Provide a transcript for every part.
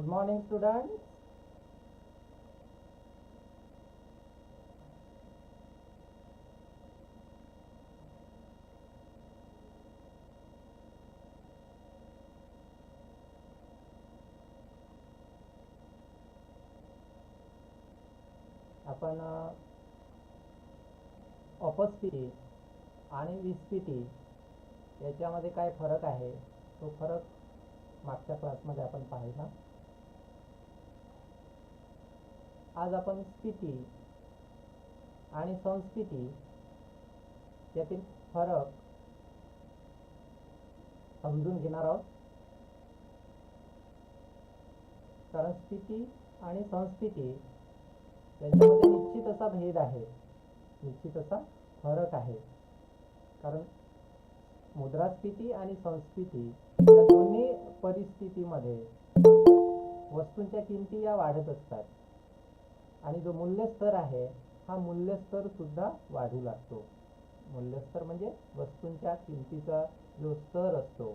Good morning, students. आपण अ, आणि विस्पिटी याच्यामध्ये काय फरक आहे तो फरक मागच्या क्लासमध्ये आपण पाहिला आज आपण स्फीती आणि संस्कृती यातील फरक समजून घेणार आहोत. कारण स्फीती आणि संस्कृती यांच्यामध्ये निश्चित असा भेद आहे. निश्चित असा फरक आहे. कारण मुद्रास्फीती आणि संस्कृती या दोन्ही परिस्थितीमध्ये वस्तूंच्या किमती या वाढत असतात. आणि जो मूल्यस्तर आहे हा मूल्यस्तर सुद्धा वाढू लागतो. मूल्यस्तर म्हणजे वस्तूंच्या किमतीचा जो स्तर असतो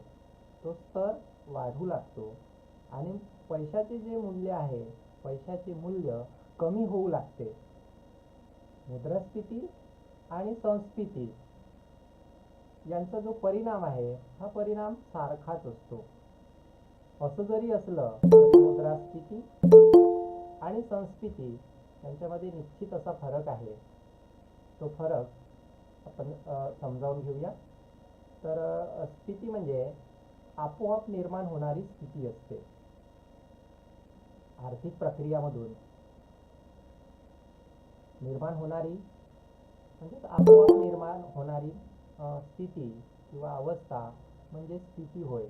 तो स्तर वाढू लागतो. आणि पैशाचे जे मूल्य आहे पैशाचे मूल्य कमी होऊ लागते. मुद्रास्फीती आणि संस्फीती यांचा जो परिणाम आहे हा परिणाम सारखाच असतो. असं जरी असलं मुद्रास्फीती आणि संस्फीती यांच्यामध्ये निश्चित असा फरक आहे. तो फरक आपण समजावून घेऊया. तर स्थिती म्हणजे आपोआप निर्माण होणारी स्थिती असते. आर्थिक प्रक्रियामधून निर्माण होणारी म्हणजेच आपोआप निर्माण होणारी स्थिती किंवा अवस्था म्हणजे स्थिती होय.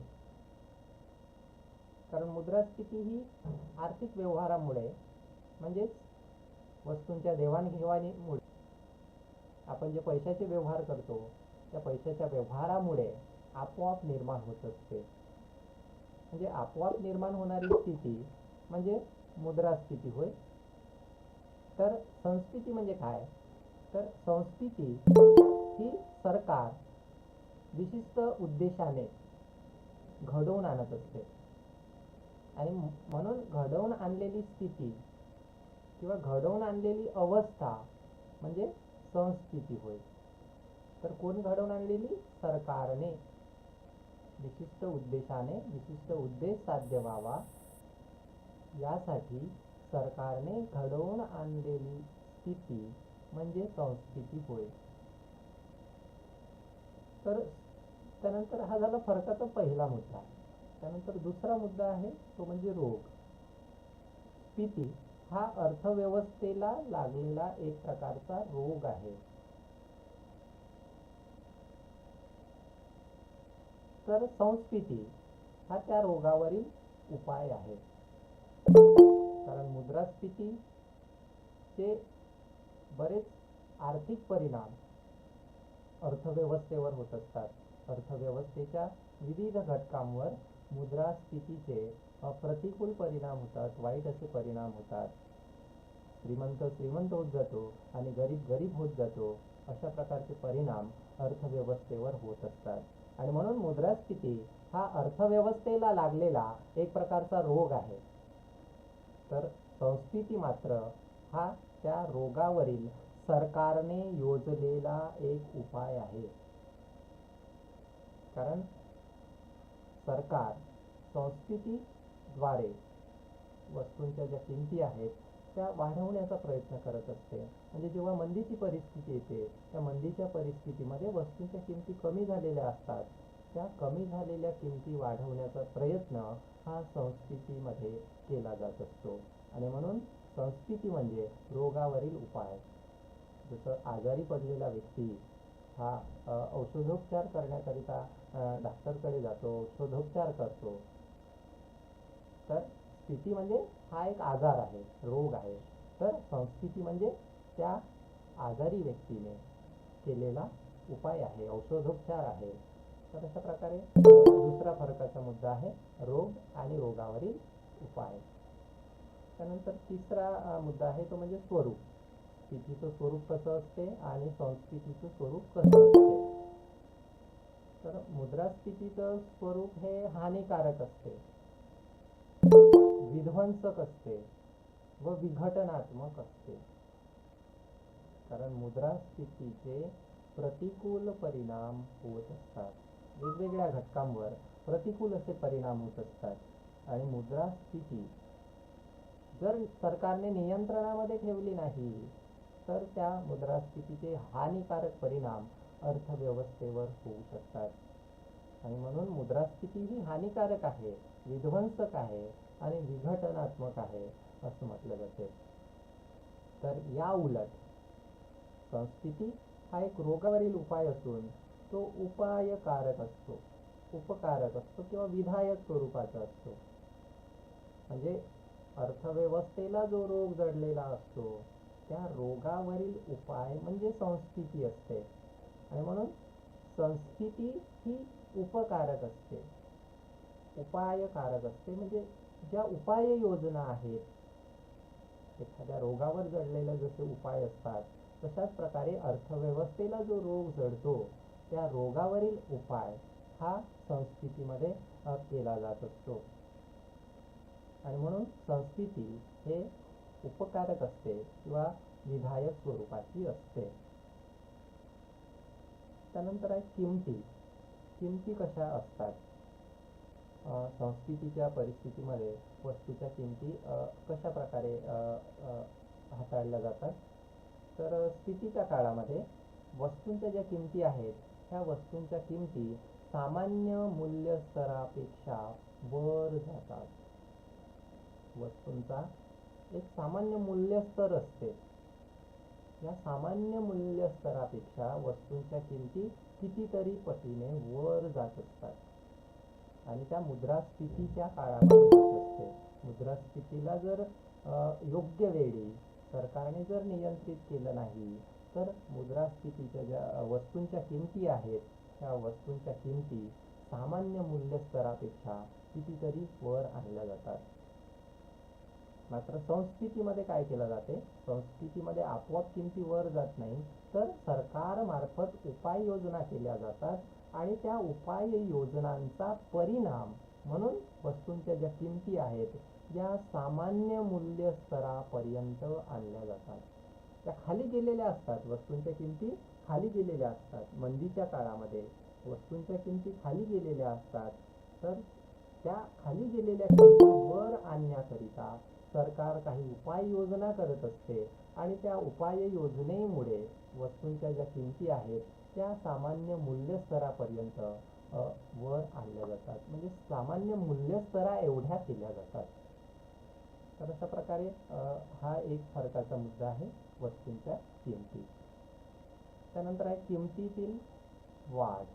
कारण मुद्रास्फीती ही आर्थिक व्यवहारामुळे म्हणजेच वस्तूंच्या देवाणघेवाणीमुळे आपण जे पैशाचे व्यवहार करतो त्या पैशाच्या व्यवहारामुळे आपोआप निर्माण होत असते. म्हणजे आपोआप निर्माण होणारी स्थिती म्हणजे मुद्रास्फीती होय? तर संस्कृती म्हणजे काय? तर संस्कृती ही सरकार विशिष्ट उद्देशाने घडवून आणत असते. आणि म्हणून घडवून आणलेली स्थिती किंवा घडवून आणलेली अवस्था म्हणजे संस्कृती होय. तर कोण घडवून आणलेली? सरकारने. विशिष्ट उद्देशाने विशिष्ट उद्देश साध्य व्हावा. यासाठी सरकारने घडवून आणलेली स्थिती म्हणजे संस्कृती होय. तर त्यानंतर हा झाला फरकाचा पहिला मुद्दा. त्यानंतर दुसरा मुद्दा आहे तो म्हणजे रोग. स्थिती. हा अर्थव्यवस्थेला लागलेला एक प्रकारचा रोग आहे. तर संस्कृती हा त्या रोगावरील उपाय आहे. कारण मुद्रास्फीतीचे बरेच आर्थिक परिणाम अर्थव्यवस्थेवर होत असतात. अर्थव्यवस्थेच्या विविध घटकांवर मुद्रास्फीतीचे प्रतिकूल परिणाम होतात वाईट असे परिणाम होतात. श्रीमंत श्रीमंत होत जातो आणि गरीब गरीब होत जातो अशा प्रकारचे परिणाम अर्थव्यवस्थेवर होत असतात. आणि म्हणून मुद्रास्फीती हा अर्थव्यवस्थेला लागलेला एक प्रकारचा रोग आहे. तर संस्कृती मात्र हा त्या रोगावरील सरकारने योजलेला एक उपाय आहे. कारण सरकार संस्कृतीद्वारे वस्तूंच्या ज्या किमती आहेत त्या वाढवण्याचा प्रयत्न करत असते. म्हणजे जेव्हा मंदीची परिस्थिती येते त्या मंदीच्या परिस्थितीमध्ये वस्तूंच्या किमती कमी झालेल्या असतात. त्या कमी झालेल्या किमती वाढवण्याचा प्रयत्न हा संस्कृतीमध्ये केला जात असतो. आणि म्हणून संस्कृती म्हणजे रोगावरील उपाय. जसं आजारी पडलेला व्यक्ती हा औषधोपचार करण्याकरिता डॉक्टरकडे जातो औषधोपचार करतो. तर स्थिती म्हणजे हा एक आजार आहे रोग आहे. तर संस्कृती म्हणजे त्या आजारी व्यक्तीने केलेला उपाय आहे औषधोपचार आहे. तर अशा प्रकारे दुसरा फरकाचा मुद्दा आहे रोग आणि रोगावरील उपाय. त्यानंतर तिसरा मुद्दा आहे तो म्हणजे स्वरूप. स्थितीचं स्वरूप कसं असते आणि संस्कृतीचं स्वरूप कसं असते? तर मुद्रास्फितीचं स्वरूप हे हानिकारक असते. विध्वंसक असते व विघटनात्मक असते. कारण मुद्रास्फीतीचे प्रतिकूल परिणाम होत असतात. वेगवेगळ्या घटकांवर प्रतिकूल असे परिणाम होत असतात. आणि मुद्रास्फीती जर सरकारने नियंत्रणामध्ये ठेवली नाही तर त्या मुद्रास्फीतीचे हानिकारक परिणाम अर्थव्यवस्थेवर होऊ शकतात. आणि म्हणून मुद्रास्फीती ही हानिकारक आहे विध्वंसक आहे आणि विघटनात्मक आहे असं म्हटलं जाते. तर या उलट संस्कृती हा एक रोगावरील उपाय असून तो उपायकारक असतो उपकारक असतो किंवा विधायक स्वरूपाचा असतो. म्हणजे अर्थव्यवस्थेला जो रोग जडलेला असतो त्या रोगावरील उपाय म्हणजे संस्कृती असते. आणि म्हणून संस्कृती ही उपकारक असते. उपायकारक असते. म्हणजे ज्या उपाय योजना आहेत एखाद्या रोगावर जडलेले जसे उपाय असतात तशाच प्रकारे अर्थव्यवस्थेला जो रोग जडतो त्या रोगावरील उपाय हा संस्कृतीमध्ये केला जात असतो. आणि म्हणून संस्कृती हे उपकारक असते किंवा विधायक स्वरूपाची असते. त्यानंतर आहे किमती. किमती कशा असतात? संस्कृतीच्या परिस्थितीमध्ये वस्तूच्या किमती कशा प्रकारे हाताळल्या जातात? तर स्थितीच्या काळामध्ये वस्तूंच्या ज्या किमती आहेत ह्या वस्तूंच्या किमती सामान्य मूल्य स्तरापेक्षा वर जातात. वस्तूंचा एक सामान्य मूल्य स्तर असते. या सामान्य मूल्य स्तरापेक्षा वस्तूंच्या किमती कितीतरी पटीने वर जात असतात. आणि त्या मुद्रास्फीतीच्या काळामध्ये होत असते. मुद्रास्फीतीला जर योग्य वेळी सरकारने जर नियंत्रित केलं नाही तर मुद्रास्फीतीच्या ज्या वस्तूंच्या किमती आहेत त्या वस्तूंच्या किमती सामान्य मूल्य स्तरापेक्षा कितीतरी वर आणल्या जातात. मात्र संस्कृतीमध्ये काय केलं जाते? संस्कृतीमध्ये आपोआप किमती वर जात नाही तर सरकारमार्फत उपाययोजना केल्या जातात आणि त्या उपाय योजनांचा परिणाम म्हणून वस्तूंच्या ज्या किमती आहेत या सामान्य मूल्य स्तरापर्यंत आणल्या जातात. त्या खाली गेलेल्या असतात वस्तूंच्या किमती खाली गेलेल्या असतात. मंदीच्या काळामध्ये वस्तूंच्या किमती खाली गेलेल्या असतात तर त्या खाली गेलेल्या किमती वर आणण्याकरिता सरकार काही उपाययोजना करत असते आणि त्या उपाययोजनेमुळे वस्तूंच्या ज्या किमती आहेत त्या सामान्य मूल्य स्तरापर्यंत वर आणल्या जातात. म्हणजे सामान्य मूल्य स्तरा एवढ्या केल्या जातात. तर अशा प्रकारे हा एक फरकाचा मुद्दा आहे वस्तूंच्या किमती. त्यानंतर आहे किमतीतील वाढ.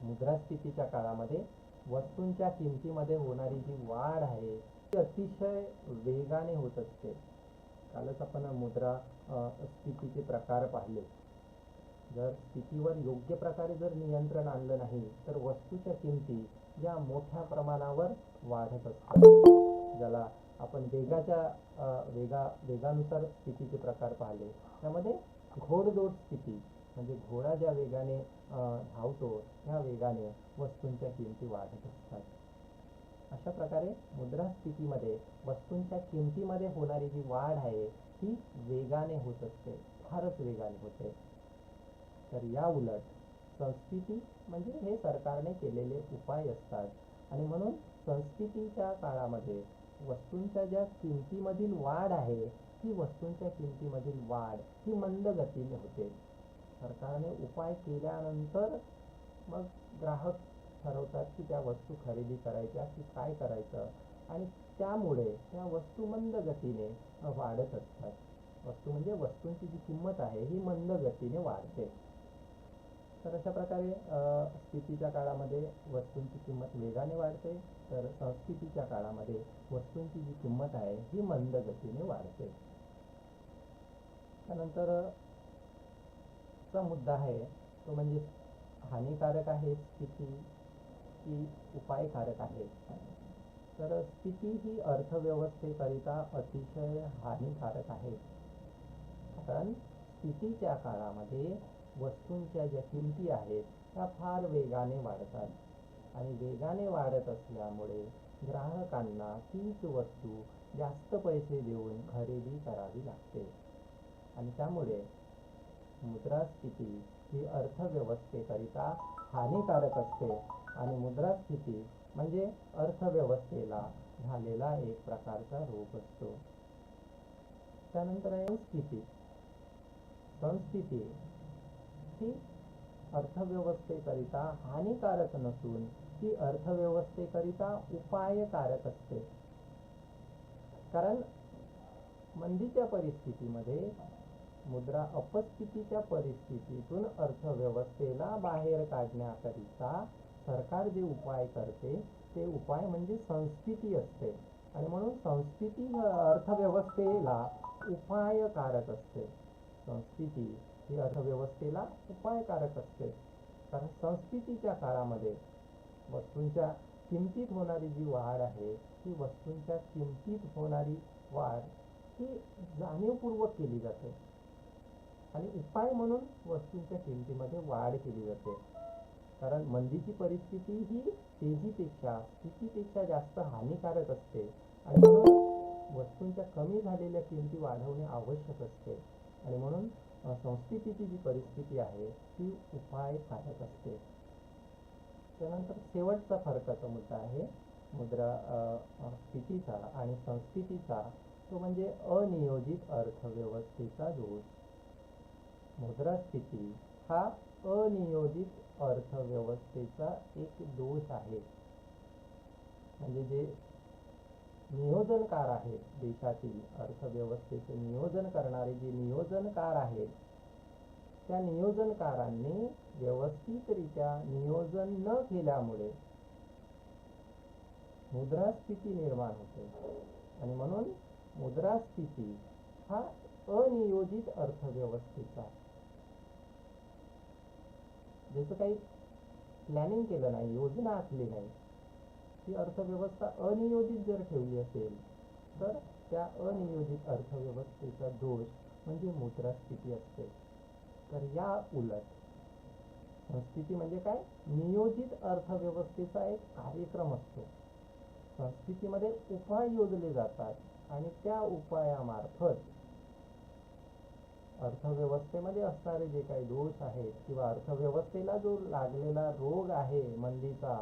मुद्रास्फीतीच्या काळामध्ये वस्तूंच्या किमतीमध्ये होणारी जी वाढ आहे अतिशय वेगाने होत असते. कालच आपण मुद्रा स्थितीचे प्रकार पाहिले. जर स्थितीवर योग्य प्रकारे जर नियंत्रण आणलं नाही तर वस्तूच्या किमती या मोठ्या प्रमाणावर वाढत असतात. ज्याला आपण वेगाच्या वेगा वेगानुसार स्थितीचे प्रकार पाहिले. त्यामध्ये घोडदोड स्थिती म्हणजे घोडा ज्या वेगाने धावतो त्या वेगाने वस्तूंच्या किमती वाढत असतात. अशा प्रकारे मुद्रास्फीतीमध्ये वस्तूंच्या किमतीमध्ये होणारी जी वाढ आहे ही वेगाने होत असते फारच वेगाने होते. तर या उलट संस्कृती म्हणजे हे सरकारने केलेले उपाय असतात. आणि म्हणून संस्कृतीच्या काळामध्ये वस्तूंच्या ज्या किमतीमधील वाढ आहे ती वस्तूंच्या किमतीमधील वाढ ही मंद गतीने होते. सरकारने उपाय केल्यानंतर मग ग्राहक ठरवतात की त्या वस्तू खरेदी करायच्या की काय करायचं. आणि त्यामुळे त्या वस्तू मंद गतीने वाढत असतात. वस्तू म्हणजे वस्तूंची जी किंमत आहे ही मंद गतीने वाढते. तर अशा प्रकारे स्थितीच्या काळामध्ये वस्तूंची किंमत वेगाने वाढते. तर संस्कृतीच्या काळामध्ये वस्तूंची जी किंमत आहे ही मंद गतीने वाढते. त्यानंतर चा मुद्दा आहे तो म्हणजे हानिकारक आहे स्थिती ही उपायकारक आहे तर स्थिती ही अर्थव्यवस्थेकरिता अतिशय हानिकारक आहे. कारण स्थितीच्या काळामध्ये वस्तूंच्या ज्या किमती आहेत त्या फार वेगाने वाढतात. आणि वेगाने वाढत असल्यामुळे ग्राहकांना तीच वस्तू जास्त पैसे देऊन खरेदी करावी लागते. आणि त्यामुळे मुद्रास्फिती ही अर्थव्यवस्थेकरिता हानिकारक असते. आणि मुद्रास्फिती म्हणजे अर्थव्यवस्थेला झालेला एक प्रकारचा रोग असतो. त्यानंतर आहे संस्कृती. संस्कृती ही अर्थव्यवस्थेकरिता हानिकारक नसून ती अर्थव्यवस्थेकरिता उपायकारक असते. कारण मंदीच्या परिस्थितीमध्ये मुद्रा अपस्थितीच्या परिस्थितीतून अर्थव्यवस्थेला बाहेर काढण्याकरिता सरकार जे उपाय करते ते उपाय म्हणजे संस्कृती असते. आणि म्हणून संस्कृती अर्थव्यवस्थेला उपायकारक असते. संस्कृती ही अर्थव्यवस्थेला उपायकारक असते. कारण संस्कृतीच्या काळामध्ये वस्तूंच्या किमतीत होणारी जी वाढ आहे ती वस्तूंच्या किमतीत होणारी वाढ ही जाणीवपूर्वक केली जाते. आणि उपाय म्हणून वस्तूंच्या किमतीमध्ये वाढ केली जाते. कारण मंदीची परिस्थिती ही तेजीपेक्षा स्थितीपेक्षा जास्त हानिकारक असते. आणि म्हणून वस्तूंच्या कमी झालेल्या किमती वाढवणे आवश्यक असते. आणि म्हणून संस्कृतीची जी परिस्थिती आहे ती उपायकारक असते. त्यानंतर शेवटचा फरकाचा मुद्दा आहे मुद्रा स्थितीचा आणि संस्कृतीचा. तो म्हणजे अनियोजित अर्थव्यवस्थेचा दोष. मुद्रास्फिती हा अनियोजित अर्थव्यवस्थेचा एक दोष आहे. म्हणजे जे नियोजनकार आहेत देशातील अर्थव्यवस्थेचे नियोजन करणारे जे नियोजनकार आहेत त्या नियोजनकारांनी व्यवस्थितरित्या नियोजन न केल्यामुळे मुद्रास्फिती निर्माण होते. आणि म्हणून मुद्रास्फिती हा अनियोजित अर्थव्यवस्थेचा ज्याचं काही प्लॅनिंग केलं नाही योजना आखली नाही ती अर्थव्यवस्था अनियोजित जर ठेवली असेल तर त्या अनियोजित अर्थव्यवस्थेचा दोष म्हणजे मुद्रास्थिती असते. तर या उलट संस्कृती म्हणजे काय? नियोजित अर्थव्यवस्थेचा एक कार्यक्रम असतो. संस्कृतीमध्ये उपाय योजले जातात आणि त्या उपायामार्फत अर्थव्यवस्थेमध्ये असणारे जे काही दोष आहेत किंवा अर्थव्यवस्थेला जो लागलेला रोग आहे मंदीचा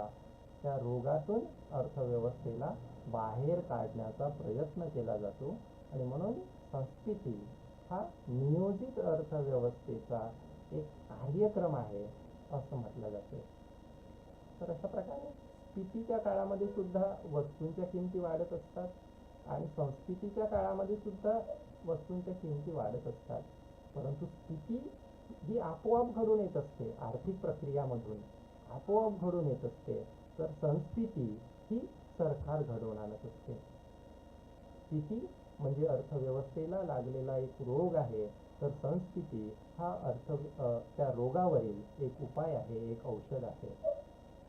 त्या रोगातून अर्थव्यवस्थेला बाहेर काढण्याचा प्रयत्न केला जातो. आणि म्हणून संस्कृती हा नियोजित अर्थव्यवस्थेचा एक कार्यक्रम आहे असं म्हटलं जाते. तर अशा प्रकारे स्थितीच्या काळामध्ये सुद्धा वस्तूंच्या किमती वाढत असतात आणि संस्कृतीच्या काळामध्ये सुद्धा वस्तूंच्या किमती वाढत असतात. परंतु स्थिती ही आपोआप घडून येत असते आर्थिक प्रक्रियामधून आपोआप घडून येत असते. तर संस्थिती ही सरकार घडवून आणत असते. स्थिती म्हणजे अर्थव्यवस्थेला लागलेला एक रोग आहे. तर संस्कृती हा अर्थ त्या रोगावरील एक उपाय आहे एक औषध आहे.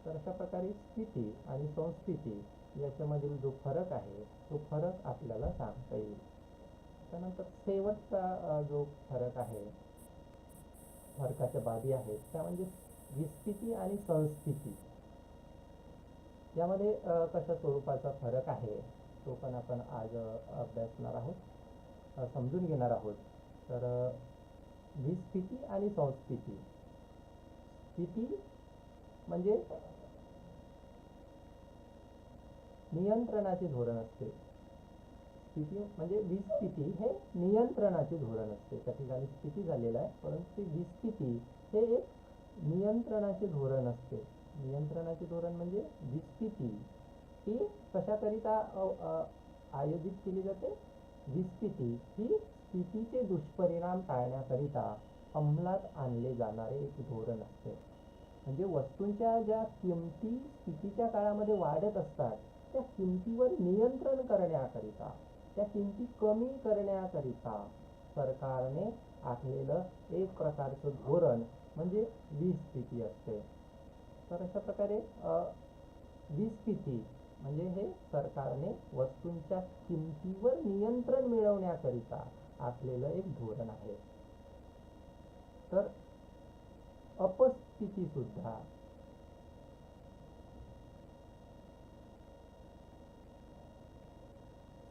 तर अशा प्रकारे स्थिती आणि संस्कृती याच्यामधील जो फरक आहे तो फरक आपल्याला सांगता येईल. त्यानंतर शेवटचा जो फरक आहे फरकाच्या बाबी आहेत त्या म्हणजे विस्थिती आणि संस्थिती. यामध्ये कशा स्वरूपाचा फरक आहे तो पण आपण आज अभ्यासणार आहोत समजून घेणार आहोत. तर विस्थिती आणि संस्थिती. स्थिती म्हणजे नियंत्रणाचे धोरण असते. स्थिती म्हणजे विस्थिती हे नियंत्रणाचे धोरण असते. त्या ठिकाणी स्थिती झालेलं आहे परंतु ती विस्थिती हे एक नियंत्रणाचे धोरण असते. नियंत्रणाचे धोरण म्हणजे विस्थिती. ही कशाकरिता आयोजित केली जाते? विस्थिती. ही स्थितीचे दुष्परिणाम टाळण्याकरिता अंमलात आणले जाणारे एक धोरण असते. म्हणजे वस्तूंच्या ज्या किमती स्थितीच्या काळामध्ये वाढत असतात त्या किमतीवर नियंत्रण करण्याकरिता त्या किमती कमी करण्याकरिता सरकारने आखलेलं एक प्रकारचं धोरण म्हणजे विस्थिती असते. तर अशा प्रकारे वीज स्थिती म्हणजे हे सरकारने वस्तूंच्या किमतीवर नियंत्रण मिळवण्याकरिता आखलेलं एक धोरण आहे. तर अपस्थिती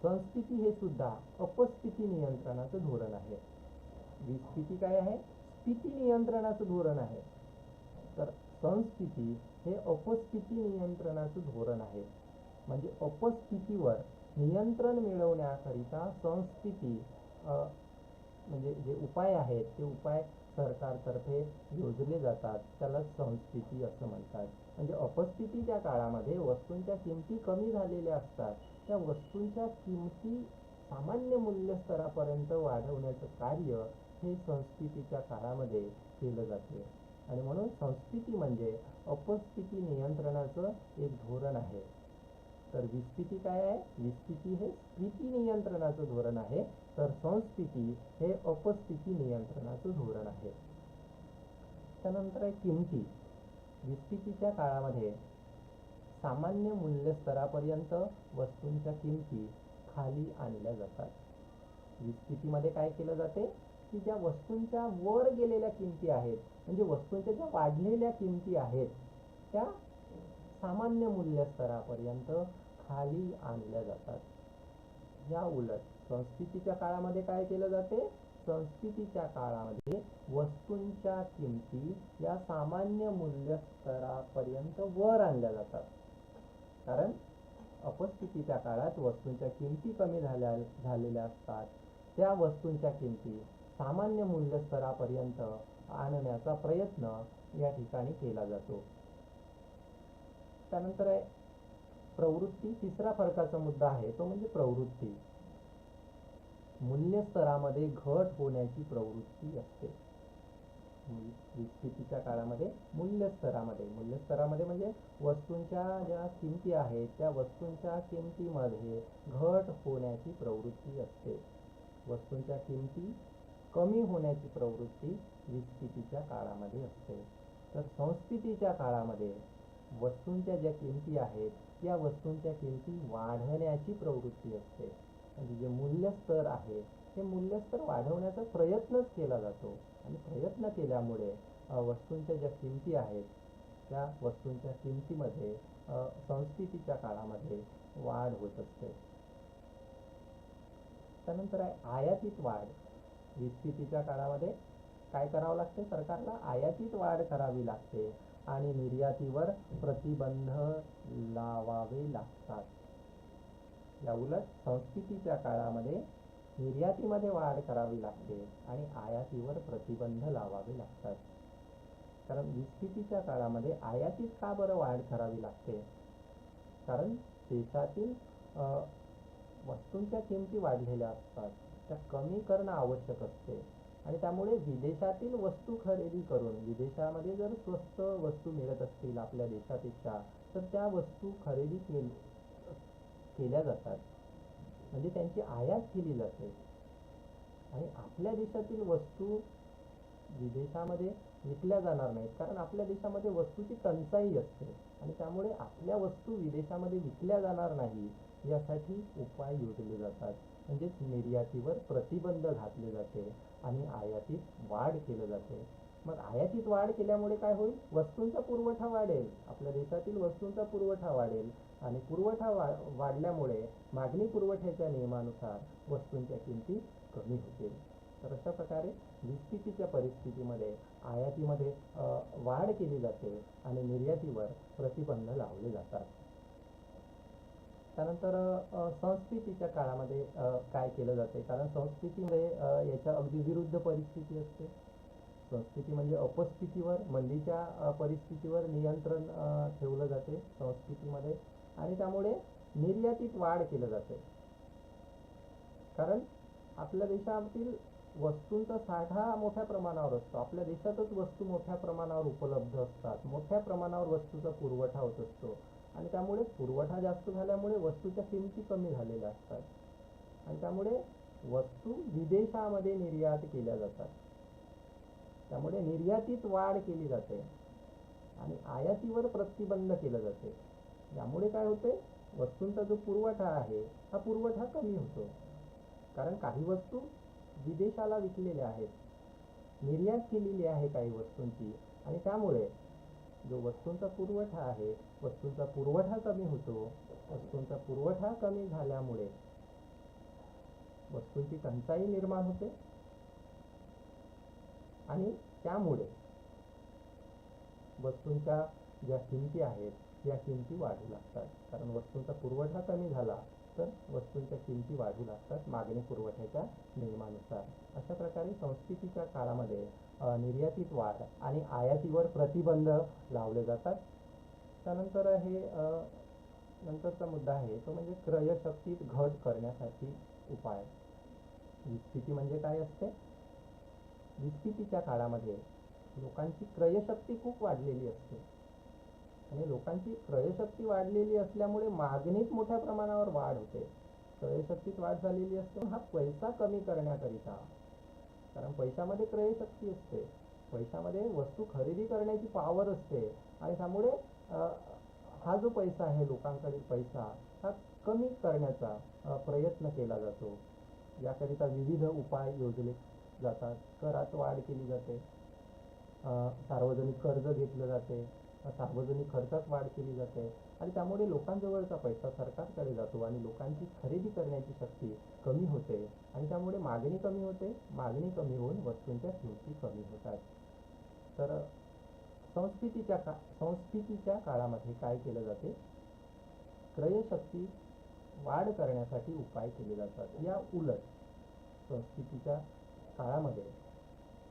संस्थिती हे सुद्धा अपस्थिती नियंत्रणाचं धोरण आहे. विस्थिती काय आहे? स्थिती नियंत्रणाचं धोरण आहे. तर संस्थिती हे अपस्थिती नियंत्रणाचं धोरण आहे. म्हणजे अपस्थितीवर नियंत्रण मिळवण्याकरिता संस्थिती म्हणजे जे उपाय आहेत ते उपाय सरकारतर्फे योजले जातात. त्याला संस्थिती असं म्हणतात. म्हणजे अपस्थितीच्या काळामध्ये वस्तूंच्या किमती कमी झालेल्या असतात. त्या वस्तूंच्या किमती सामान्य मूल्य स्तरापर्यंत वाढवण्याचं कार्य हे संस्कृतीच्या काळामध्ये केलं जाते. आणि म्हणून संस्कृती म्हणजे अपस्थिती नियंत्रणाचं एक धोरण आहे. तर विस्थिती काय आहे? विस्थिती हे स्थिती नियंत्रणाचं धोरण आहे. तर संस्थिती हे अपस्थिती नियंत्रणाचं धोरण आहे. त्यानंतर आहे किमती. विस्थितीच्या काळामध्ये सामान्य मूल्य स्तरापर्यंत वस्तूंच्या किमती खाली आणल्या जातात. विस्थितीमध्ये काय केलं जाते? की ज्या वस्तूंच्या वर गेलेल्या किमती आहेत म्हणजे वस्तूंच्या ज्या वाढलेल्या किमती आहेत त्या सामान्य मूल्य स्तरापर्यंत खाली आणल्या जातात. या उलट संस्कृतीच्या काळामध्ये काय केलं जाते? संस्कृतीच्या काळामध्ये वस्तूंच्या किमती या सामान्य मूल्य स्तरापर्यंत वर आणल्या जातात. कारण अपस्थितीच्या काळात वस्तूंच्या किमती कमी झाल्या झालेल्या असतात. त्या वस्तूंच्या किमती सामान्य मूल्य स्तरापर्यंत आणण्याचा प्रयत्न या ठिकाणी केला जातो. त्यानंतर आहे प्रवृत्ती. तिसरा फरकाचा मुद्दा आहे तो म्हणजे प्रवृत्ती. मूल्य स्तरामध्ये घट होण्याची प्रवृत्ती असते. मूल- विस्थितीच्या काळामध्ये मूल्यस्तरामध्ये मूल्यस्तरामध्ये म्हणजे वस्तूंच्या ज्या किमती आहेत त्या वस्तूंच्या किमतीमध्ये घट होण्याची प्रवृत्ती असते. वस्तूंच्या किमती कमी होण्याची प्रवृत्ती विस्थितीच्या काळामध्ये असते. तर संस्कृतीच्या काळामध्ये वस्तूंच्या ज्या किमती आहेत त्या वस्तूंच्या किमती वाढवण्याची प्रवृत्ती असते. म्हणजे जे मूल्यस्तर आहे हे मूल्यस्तर वाढवण्याचा प्रयत्नच केला जातो. आणि प्रयत्न केल्यामुळे वस्तूंच्या ज्या किमती आहेत त्या वस्तूंच्या किमतीमध्ये संस्कृतीच्या काळामध्ये वाढ होत असते. त्यानंतर आहे आयातीत वाढ. विस्थितीच्या काळामध्ये काय करावं लागते? सरकारला आयातीत वाढ करावी लागते आणि निर्यातीवर प्रतिबंध लावावे लागतात. या उलट संस्कृतीच्या काळामध्ये निर्यातीमध्ये वाढ करावी लागते आणि आयातीवर प्रतिबंध लावावे लागतात. कारण विस्थितीच्या काळामध्ये आयातीत का बरं वाढ करावी लागते? कारण देशातील वस्तूंच्या किमती वाढलेल्या असतात. त्या कमी करणं आवश्यक असते. आणि त्यामुळे विदेशातील वस्तू खरेदी करून विदेशामध्ये जर स्वस्त वस्तू मिळत असतील आपल्या देशापेक्षा तर त्या वस्तू खरेदी केल केल्या जातात. म्हणजे त्यांची आयात केली जाते आणि आपल्या देशातील वस्तू विदेशामध्ये विकल्या जाणार नाहीत. कारण आपल्या देशामध्ये वस्तूची टंचाई असते. आणि त्यामुळे आपल्या वस्तू विदेशामध्ये विकल्या जाणार नाही यासाठी उपाय योजले जातात. म्हणजेच निर्यातीवर प्रतिबंध घातले जाते आणि आयातीत वाढ केलं जाते. मग आयातीत वाढ केल्यामुळे काय होईल? वस्तूंचा पुरवठा वाढेल. आपल्या देशातील वस्तूंचा पुरवठा वाढेल. आणि पुरवठा वा वाढल्यामुळे मागणी पुरवठ्याच्या नियमानुसार वस्तूंच्या किमती कमी होतील. तर अशा प्रकारे विस्थितीच्या परिस्थितीमध्ये आयातीमध्ये वाढ केली जाते आणि निर्यातीवर प्रतिबंध लावले जातात. त्यानंतर संस्कृतीच्या काळामध्ये काय केलं जाते? कारण संस्कृतीमध्ये याच्या अगदी विरुद्ध परिस्थिती असते. संस्कृती म्हणजे अपस्थितीवर मंदीच्या परिस्थितीवर नियंत्रण ठेवलं जाते संस्कृतीमध्ये. आणि त्यामुळे निर्यातीत वाढ केलं जाते. कारण आपल्या देशातील वस्तूंचा साठा मोठ्या प्रमाणावर असतो. आपल्या देशातच वस्तू मोठ्या प्रमाणावर उपलब्ध असतात. मोठ्या प्रमाणावर वस्तूचा पुरवठा होत असतो. आणि त्यामुळे पुरवठा जास्त झाल्यामुळे वस्तूच्या किमती कमी झालेल्या असतात. आणि त्यामुळे वस्तू विदेशामध्ये निर्यात केल्या जातात. त्यामुळे निर्यातीत वाढ केली जाते. आणि आयातीवर प्रतिबंध केलं जाते. यामुळे काय होते? वस्तूंचा जो पुरवठा आहे हा पुरवठा कमी होतो. कारण काही वस्तू विदेशाला विकलेल्या आहेत. निर्यात केलेली आहे काही वस्तूंची. आणि त्यामुळे जो वस्तूंचा पुरवठा आहे वस्तूंचा पुरवठा कमी होतो. वस्तूंचा पुरवठा कमी झाल्यामुळे वस्तूंची टंचाई निर्माण होते. आणि त्यामुळे वस्तूंच्या ज्या किमती आहेत या किमती वाढू लागतात. कारण वस्तूंचा पुरवठा कमी झाला तर वस्तूंच्या किमती वाढू लागतात मागणी पुरवठ्याच्या नियमानुसार. अशा प्रकारे संस्कृतीच्या काळामध्ये निर्यातीत वाढ आणि आयातीवर प्रतिबंध लावले जातात. त्यानंतर हे नंतरचा मुद्दा आहे तो म्हणजे क्रयशक्तीत घट करण्यासाठी उपाय. विस्थिती म्हणजे काय असते? विस्थितीच्या काळामध्ये लोकांची क्रयशक्ती खूप वाढलेली असते. आणि लोकांची क्रयशक्ती वाढलेली असल्यामुळे मागणीत मोठ्या प्रमाणावर वाढ होते. क्रयशक्तीत वाढ झालेली असते हा पैसा कमी करण्याकरिता. कारण पैशामध्ये क्रयशक्ती असते. पैशामध्ये वस्तू खरेदी करण्याची पावर असते. आणि त्यामुळे हा जो पैसा आहे लोकांकडे पैसा हा कमी करण्याचा प्रयत्न केला जातो. याकरिता विविध उपाय योजले जातात. करात वाढ केली जाते. सार्वजनिक कर्ज घेतलं जाते. सार्वजनिक खर्चात वाढ केली जाते. आणि त्यामुळे लोकांजवळचा पैसा सरकारकडे जातो आणि लोकांची खरेदी करण्याची शक्ती कमी होते. आणि त्यामुळे मागणी कमी होते. मागणी कमी होऊन वस्तूंच्या किमती कमी होतात. तर संस्कृतीच्या का संस्कृतीच्या काळामध्ये काय केलं जाते? क्रयशक्ती वाढ करण्यासाठी उपाय केले जातात. या उलट संस्कृतीच्या काळामध्ये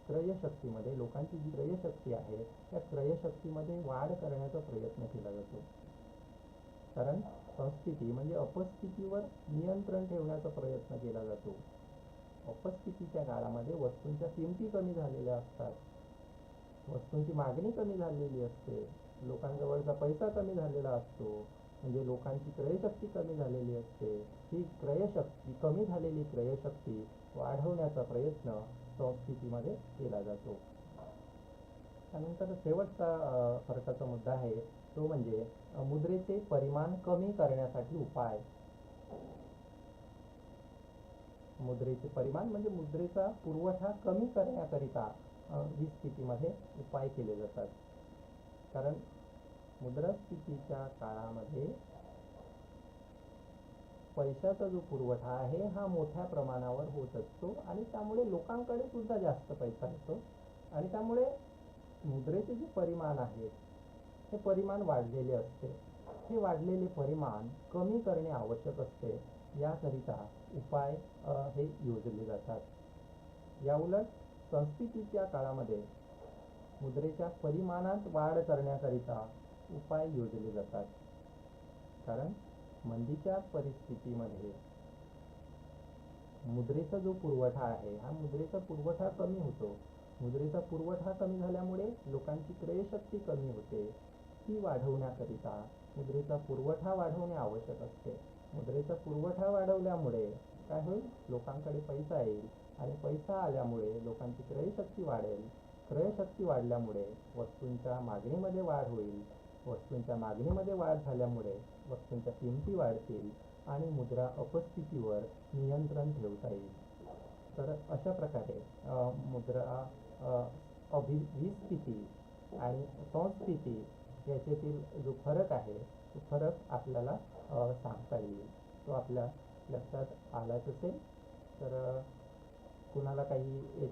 क्रयशक्तीमध्ये लोकांची जी क्रयशक्ती आहे त्या क्रयशक्तीमध्ये वाढ करण्याचा प्रयत्न केला जातो. कारण संस्कृती म्हणजे अपस्थितीवर नियंत्रण ठेवण्याचा प्रयत्न केला जातो. अपस्थितीच्या काळामध्ये वस्तूंच्या किमती कमी झालेल्या असतात. वस्तूंची मागणी कमी झालेली असते. लोकांजवळचा पैसा कमी झालेला असतो. म्हणजे लोकांची क्रयशक्ती कमी झालेली असते. ही क्रयशक्ती कमी झालेली क्रयशक्ती वाढवण्याचा प्रयत्न स्थितीमध्ये केला जातो. त्यानंतर शेवटचा फरकाचा मुद्दा आहे तो म्हणजे मुद्रेचे परिमाण कमी करण्यासाठी उपाय. मुद्रेचे परिमाण म्हणजे मुद्रेचा पुरवठा कमी करण्याकरिता अ, स्थितीमध्ये उपाय केले जातात. कारण मुद्रास्फीतीच्या काळामध्ये पैशाचा जो पुरवठा आहे हा मोठ्या प्रमाणावर होत असतो आणि त्यामुळे लोकांकडे सुद्धा जास्त पैसा येतो. आणि त्यामुळे मुद्रेचे जे परिमाण आहेत हे परिमाण वाढलेले असते. हे वाढलेले परिमाण कमी करणे आवश्यक असते. याकरिता उपाय हे योजले जातात. याउलट संस्कृतीच्या काळामध्ये मुद्रेच्या परिमाणात वाढ करण्याकरिता उपाय योजले जातात. कारण मंदीच्या परिस्थितीमध्ये मुद्रेचा जो पुरवठा आहे हा मुद्रेचा पुरवठा कमी होतो. मुद्रेचा पुरवठा कमी झाल्यामुळे लोकांची क्रयशक्ती कमी होते. ती वाढवण्याकरिता मुद्रेचा पुरवठा वाढवणे आवश्यक असते. मुद्रेचा पुरवठा वाढवल्यामुळे काय होईल? लोकांकडे पैसा येईल. आणि पैसा आल्यामुळे लोकांची क्रयशक्ती वाढेल. क्रयशक्ती वाढल्यामुळे वस्तूंच्या मागणीमध्ये वाढ होईल. वस्तूंच्या मागणीमध्ये वाढ झाल्यामुळे वस्तूंच्या किमती वाढतील आणि मुद्रा अपस्थितीवर नियंत्रण ठेवता येईल. तर अशा प्रकारे मुद्रा अभि विस्थिती आणि संस्थिती याच्यातील जो फरक आहे तो फरक आपल्याला सांगता येईल. तो आपल्या लक्षात आलाच असेल. तर कुणाला काही याच्या